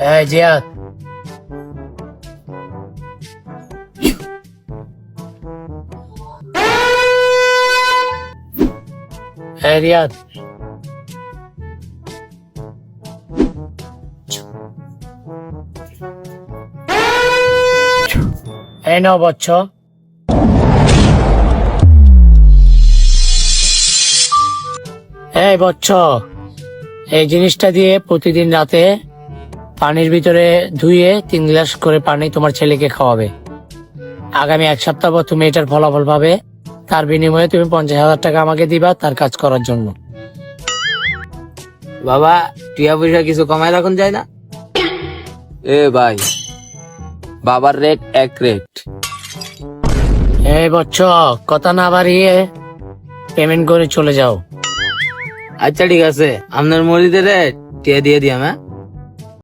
এই জিয়াদ এই রিয়াদ। এই নাও বচ্চ। এই বচ্চ এই জিনিসটা দিয়ে প্রতিদিন রাতে পানির ভিতরে ধুয়ে তিন গ্লাস করে পানি তোমার ছেলেকে খাওয়াবে। আগামী এক সপ্তাহ পর তুমি এটার ফলাফল পাবে। তার বিনিময়ে তুমি পঞ্চাশ হাজার টাকা আমাকে দিবা তার কাজ করার জন্য। বাবা টিয়া পয়সা কিছু কমায় রাখুন যায় না? এ ভাই বাবার রেট এক রেট এ বচ্চ কথা না বাড়িয়ে পেমেন্ট করে চলে যাও। আচ্ছা ঠিক আছে। আপনার মরিদের রেট টিয়া দিয়ে দিয়াম হ্যাঁ?